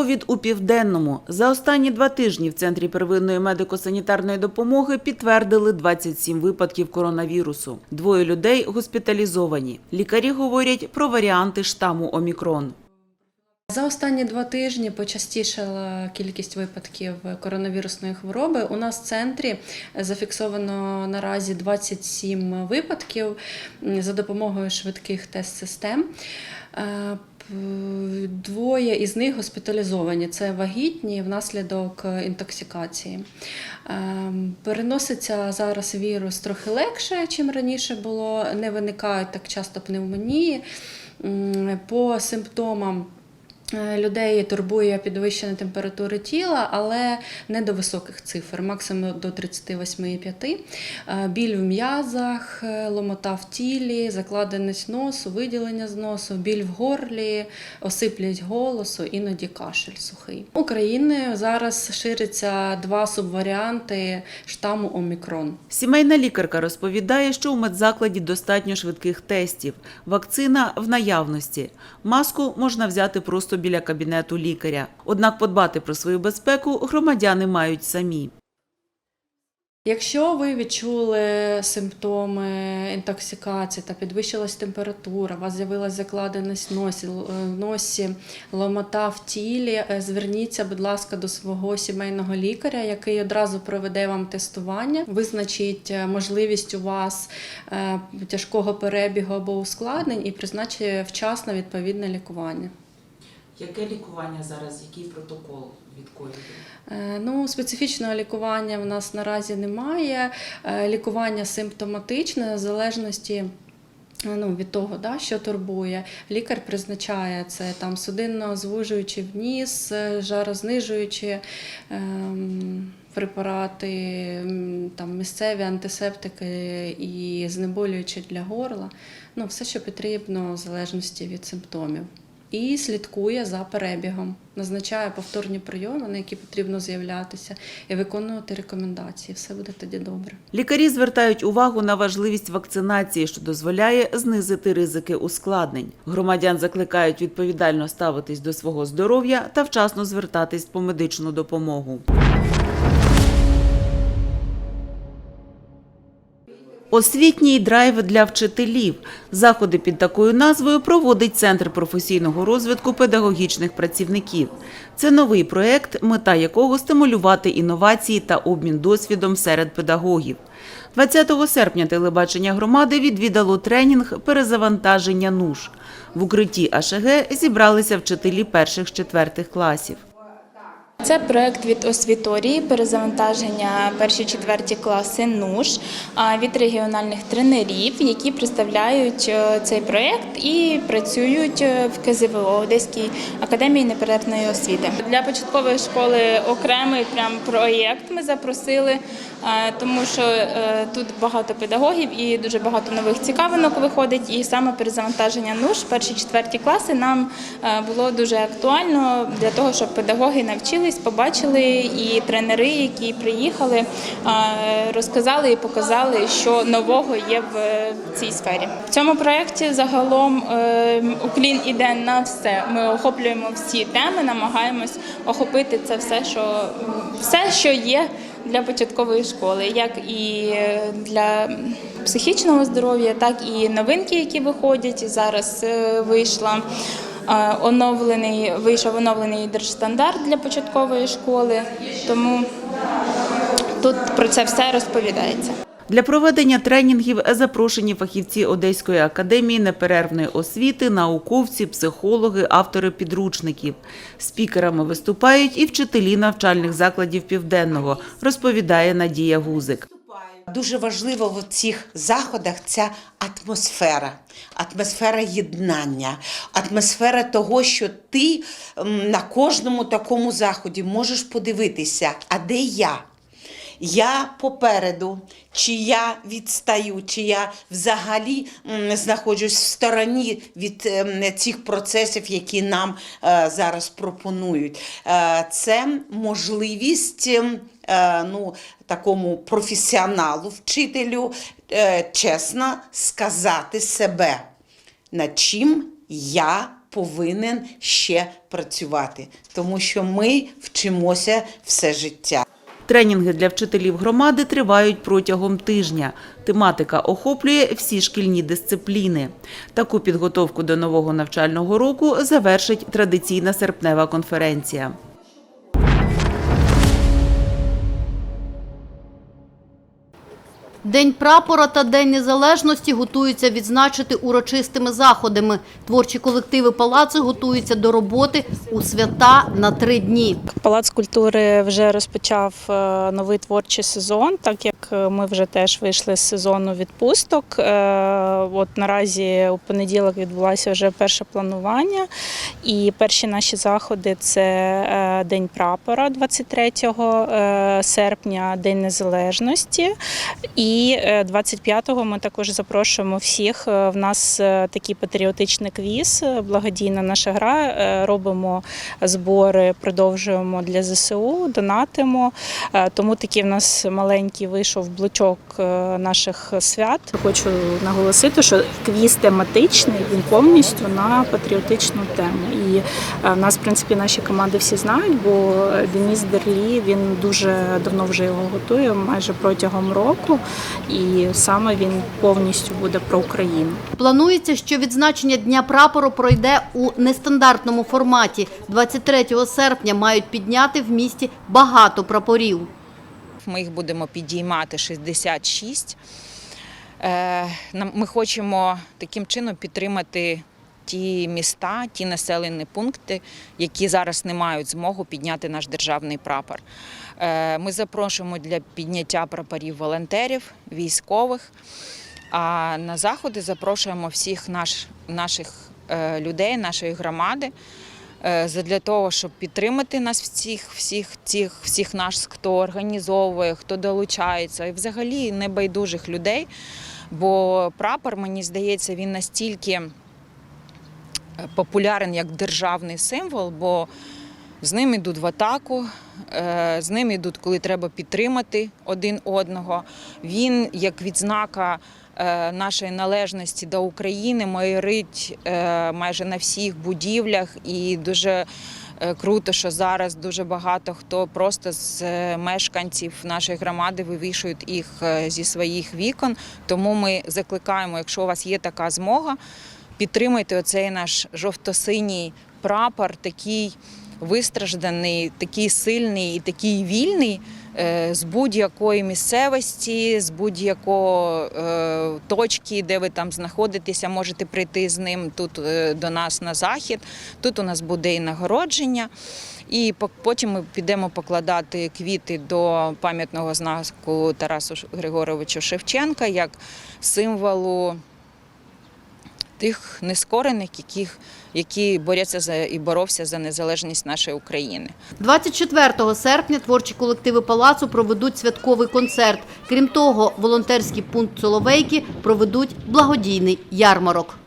Ковід у південному за останні два тижні в центрі первинної медико-санітарної допомоги підтвердили 27 випадків коронавірусу. Двоє людей госпіталізовані. Лікарі говорять про варіанти штаму Омікрон. За останні два тижні почастішала кількість випадків коронавірусної хвороби. У нас в центрі зафіксовано наразі 27 випадків за допомогою швидких тест-систем. Е, Двоє із них госпіталізовані. Це вагітні внаслідок інтоксикації. Ем, Переноситься зараз вірус трохи легше, чим раніше було. Не виникають так часто пневмонії. По симптомам Е, Людей турбує підвищена температура тіла, але не до високих цифр, максимум до 38,5. Е, Біль в м'язах, е, ломота в тілі, закладеність носу, виділення з носу, біль в горлі, осиплість голосу, іноді кашель сухий. Україною зараз шириться два субваріанти штаму Омікрон. Сімейна лікарка розповідає, що у медзакладі достатньо швидких тестів. Вакцина в наявності. Маску можна взяти просто біля кабінету лікаря. Однак подбати про свою безпеку громадяни мають самі. Якщо ви відчули симптоми інтоксикації та підвищилась температура, у вас з'явилася закладеність носі, е, носі, ломота в тілі, е, зверніться, будь ласка, до свого сімейного лікаря, який одразу проведе вам тестування, визначить е, можливість у вас тяжкого перебігу або ускладнень і призначить вчасно відповідне лікування. Яке лікування зараз? Який протокол від ковіду? Е, Ну, специфічного лікування в нас наразі немає. Е, Лікування симптоматичне в залежності. е, Ну, від того, да, що турбує, лікар призначає це там судинно звужуючи вніс, жарознижуючі ем, препарати, там місцеві антисептики і знеболюючі для горла. Ну, все, що потрібно в залежності від симптомів і слідкує за перебігом, назначає повторні прийоми, на які потрібно з'являтися, і виконувати рекомендації. Все буде тоді добре. Лікарі звертають увагу на важливість вакцинації, що дозволяє знизити ризики ускладнень. Громадян закликають відповідально ставитись до свого здоров'я та вчасно звертатись по медичну допомогу. Освітній драйв для вчителів. Заходи під такою назвою проводить Центр професійного розвитку педагогічних працівників. Це новий проект, мета якого стимулювати інновації та обмін досвідом серед педагогів. 20 серпня телебачення громади відвідало тренінг перезавантаження НУШ. В укритті АШГ зібралися вчителі перших-четвертих класів. Це проект від освіторії перезавантаження перші четверті класи НУШ від регіональних тренерів, які представляють е, цей проект і працюють е, в КЗВО Одеській академії неперервної освіти. Для початкової школи окремий прям проєкт ми запросили, е, тому що тут багато педагогів і дуже багато нових цікавинок виходить. І саме перезавантаження НУШ перші четверті класи нам було дуже актуально для того, щоб педагоги навчились, побачили і тренери, які приїхали, розказали і показали, що нового є в цій сфері. В цьому проєкті загалом е, уклін іде на все. Ми охоплюємо всі теми, намагаємось охопити це все, що все, що є для початкової школи, як і для психічного здоров'я, так і новинки, які виходять. Зараз е, вийшла оновлений, вийшов оновлений держстандарт для початкової школи, тому тут про це все розповідається. Для проведення тренінгів запрошені фахівці Одеської академії неперервної освіти, науковці, психологи, автори підручників. Спікерами виступають і вчителі навчальних закладів Південного, розповідає Надія Гузик. Дуже важливо в цих заходах ця атмосфера, атмосфера єднання, атмосфера того, що ти на кожному такому заході можеш подивитися, а де я? Я попереду, чи я відстаю, чи я взагалі знаходжусь в стороні від цих процесів, які нам е, зараз пропонують. Е, Це можливість ну, такому професіоналу, вчителю, е, чесно сказати себе, над чим я повинен ще працювати, тому що ми вчимося все життя. Тренінги для вчителів громади тривають протягом тижня. Тематика охоплює всі шкільні дисципліни. Таку підготовку до нового навчального року завершить традиційна серпнева конференція. День прапора та День незалежності готуються відзначити урочистими заходами. Творчі колективи палацу готуються до роботи у свята на три дні. Палац культури вже розпочав е, новий творчий сезон, так як ми вже теж вийшли з сезону відпусток. Е, От наразі у понеділок відбулося вже перше планування, і перші наші заходи це е, День прапора 23 е, серпня, День Незалежності. І е, 25-го ми також запрошуємо всіх. Е, В нас е, такий патріотичний квіз, е, благодійна наша гра. Е, Робимо збори, продовжуємо для ЗСУ, донатимо. Е, Тому такий в нас маленький вийшов блочок е, наших свят. Хочу наголосити, що квіз тематичний, він повністю на патріотичну тему. І е, нас, в принципі, наші команди всі знають, бо Деніс Дерлі він дуже давно вже його готує, майже протягом року. І саме він повністю буде про Україну. Планується, що відзначення Дня прапору пройде у нестандартному форматі. 23 серпня мають підняти в місті багато прапорів. Ми їх будемо підіймати 66. Е, Ми хочемо таким чином підтримати ті міста, ті населені пункти, які зараз не мають змогу підняти наш державний прапор. Е, Ми запрошуємо для підняття прапорів волонтерів, військових. А на заходи запрошуємо всіх наш, наших е, людей, нашої громади. Е, Для того, щоб підтримати нас всіх, всіх цих, всіх нас, хто організовує, хто долучається, і взагалі небайдужих людей. Бо прапор, мені здається, він настільки е, популярен як державний символ, бо з ним йдуть в атаку, е, з ним йдуть, коли треба підтримати один одного. Він як відзнака нашої належності до України майорить е, майже на всіх будівлях і дуже. е, Круто, що зараз дуже багато хто просто з е, мешканців нашої громади вивішують їх е, зі своїх вікон. Тому ми закликаємо, якщо у вас є така змога, підтримайте оцей наш жовто-синій прапор, такий вистражданий, такий сильний і такий вільний е, з будь-якої місцевості, з будь-якого е, точки, де ви там знаходитеся, можете прийти з ним тут е, до нас на захід. Тут у нас буде і нагородження. І потім ми підемо покладати квіти до пам'ятного знаку Тарасу Григоровичу Шевченка як символу тих нескорених, яких, які борються за і боровся за незалежність нашої України. 24 серпня творчі колективи палацу проведуть святковий концерт. Крім того, волонтерський пункт Соловейки проведуть благодійний ярмарок.